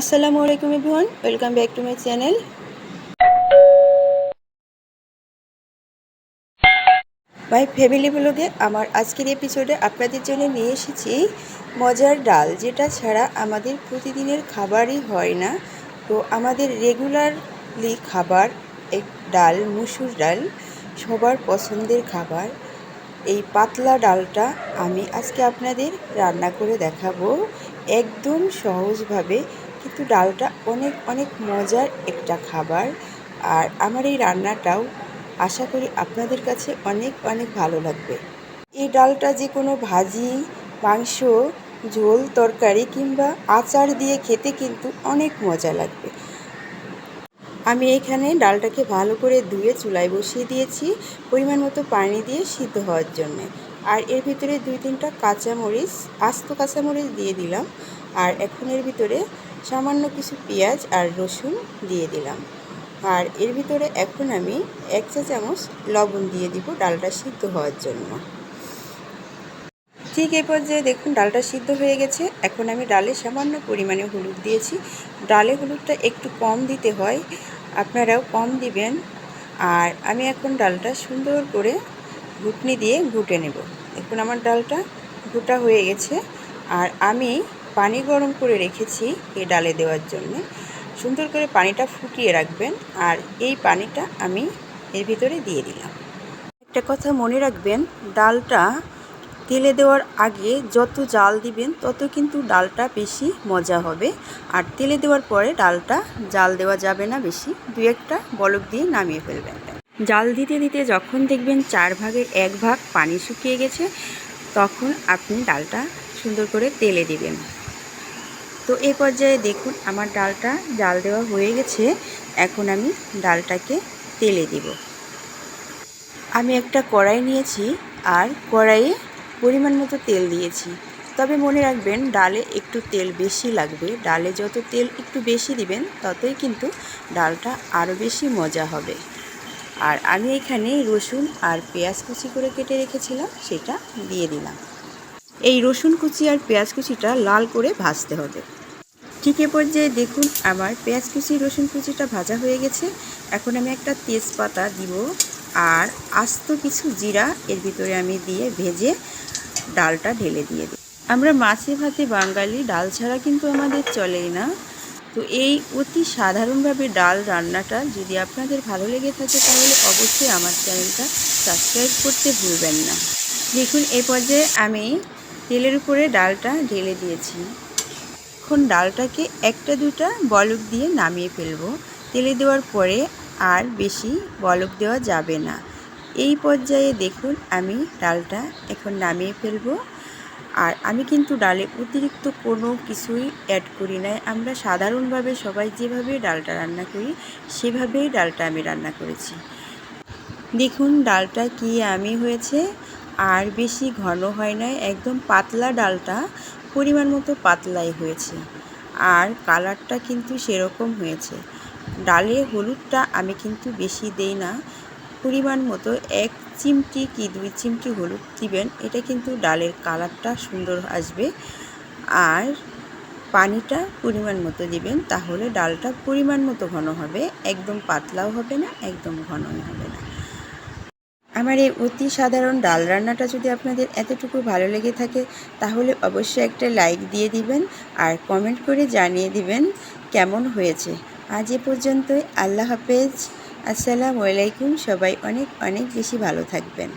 আসসালামু আলাইকুম everyone, welcome back to my channel. My family ব্লগে আমার আজকের এপিসোডে আপনাদের জন্য নিয়ে এসেছি মজার ডাল, যেটা ছাড়া আমাদের প্রতিদিনের খাবারই হয় না। তো আমাদের রেগুলারলি খাবার এক ডাল, মুসুর ডাল, সবার পছন্দের খাবার। এই পাতলা ডালটা আমি আজকে আপনাদের রান্না করে দেখাবো। একদম সহজভাবে কিন্তু ডালটা অনেক অনেক মজার একটা খাবার। আর আমার এই রান্নাটাও আশা করি আপনাদের কাছে অনেক অনেক ভালো লাগবে। এই ডালটা যে কোনো ভাজি, মাংস, ঝোল, তরকারি কিংবা আচার দিয়ে খেতে কিন্তু অনেক মজা লাগবে। আমি এখানে ডালটাকে ভালো করে ধুয়ে চুলায় বসিয়ে দিয়েছি পরিমাণ মতো পানি দিয়ে সিদ্ধ হওয়ার জন্য। আর এর ভিতরে দুই তিনটা কাঁচামরিচ, আস্ত কাঁচামরিচ দিয়ে দিলাম। আর এখন এর ভিতরে সামান্য কিছু পেঁয়াজ আর রসুন দিয়ে দিলাম। আর এর ভিতরে এখন আমি এক চা চামচ লবণ দিয়ে দিব ডালটা সিদ্ধ হওয়ার জন্য। ঠিক এই পর্যায়ে দেখুন ডালটা সিদ্ধ হয়ে গেছে। এখন আমি ডালে সামান্য পরিমাণে হলুদ দিয়েছি। ডালে হলুদটা একটু কম দিতে হয়, আপনারাও কম দিবেন। আর আমি এখন ডালটা সুন্দর করে ঘুটনি দিয়ে ঘুটে নেব। এখন আমার ডালটা ঘুটা হয়ে গেছে। আর আমি পানি গরম করে রেখেছি এই ডালে দেওয়ার জন্যে। সুন্দর করে পানিটা ফুটিয়ে রাখবেন আর এই পানিটা আমি এর ভিতরে দিয়ে দিলাম। একটা কথা মনে রাখবেন, ডালটা তেলে দেওয়ার আগে যত জাল দিবেন, তত কিন্তু ডালটা বেশি মজা হবে। আর তেলে দেওয়ার পরে ডালটা জাল দেওয়া যাবে না বেশি। দু একটা বলক দিয়ে নামিয়ে ফেলবেন। জাল দিতে দিতে যখন দেখবেন চার ভাগের এক ভাগ পানি শুকিয়ে গেছে, তখন আপনি ডালটা সুন্দর করে তেলে দিবেন। তো এই পর্যায়ে দেখুন আমার ডালটা জাল দেওয়া হয়ে গেছে। এখন আমি ডালটাকে তেলে দিব। আমি একটা কড়াই নিয়েছি আর কড়াইয়ে পরিমাণ মতো তেল দিয়েছি। তবে মনে রাখবেন, ডালে একটু তেল বেশি লাগবে। ডালে যত তেল একটু বেশি দিবেন, ততই কিন্তু ডালটা আরও বেশি মজা হবে। আর আমি এখানে রসুন আর পেঁয়াজ কুচি করে কেটে রেখেছিলাম, সেটা দিয়ে দিলাম। এই রসুন কুচি আর পেঁয়াজ কুচিটা লাল করে ভাজতে হবে। ঠিক এ পর্যায়ে দেখুন আমার পেঁয়াজ কুচি, রসুন কুচিটা ভাজা হয়ে গেছে। এখন আমি একটা তেজপাতা দিব আর আস্ত কিছু জিরা এর ভিতরে আমি দিয়ে ভেজে ডালটা ঢেলে দিয়ে দিই আমরা মাছে ভাতে বাঙালি, ডাল ছাড়া কিন্তু আমাদের চলেই না। তো এই অতি সাধারণভাবে ডাল রান্নাটা যদি আপনাদের ভালো লেগে থাকে তাহলে অবশ্যই আমার চ্যানেলটা সাবস্ক্রাইব করতে ভুলবেন না। দেখুন এ পর্যায়ে আমি তেলের উপরে ডালটা ঢেলে দিয়েছি। এখন ডালটাকে একটা দুটা বলক দিয়ে নামিয়ে ফেলব। তেলে দেওয়ার পরে আর বেশি বলক দেওয়া যাবে না। এই পর্যায়ে দেখুন আমি ডালটা এখন নামিয়ে ফেলব। আর আমি কিন্তু ডালে অতিরিক্ত কোনো কিছুই অ্যাড করি নাই। আমরা সাধারণভাবে সবাই যেভাবে ডালটা রান্না করি, সেভাবেই ডালটা আমি রান্না করেছি। দেখুন ডালটা কি আমি হয়েছে। আর বেশি ঘন হয় নাই, একদম পাতলা ডালটা পরিমাণ মতো পাতলাই হয়েছে। আর কালারটা কিন্তু সেরকম হয়েছে। ডালে হলুদটা আমি কিন্তু বেশি দেই না, পরিমাণ মতো এক চিমটি কি দুই চিমটি হলুদ দিবেন, এটা কিন্তু ডালের কালারটা সুন্দর আসবে। আর পানিটা পরিমাণ মতো দিবেন, তাহলে ডালটা পরিমাণ মতো ঘন হবে, একদম পাতলাও হবে না, একদম ঘনও হবে না। আমার এই অতি সাধারণ ডাল রান্নাটা যদি আপনাদের এতটুকু ভালো লেগে থাকে, তাহলে অবশ্যই একটা লাইক দিয়ে দিবেন আর কমেন্ট করে জানিয়ে দিবেন কেমন হয়েছে। আজ এ পর্যন্তই, আল্লাহ হাফেজ। আসসালামু আলাইকুম, সবাই অনেক অনেক বেশি ভালো থাকবেন।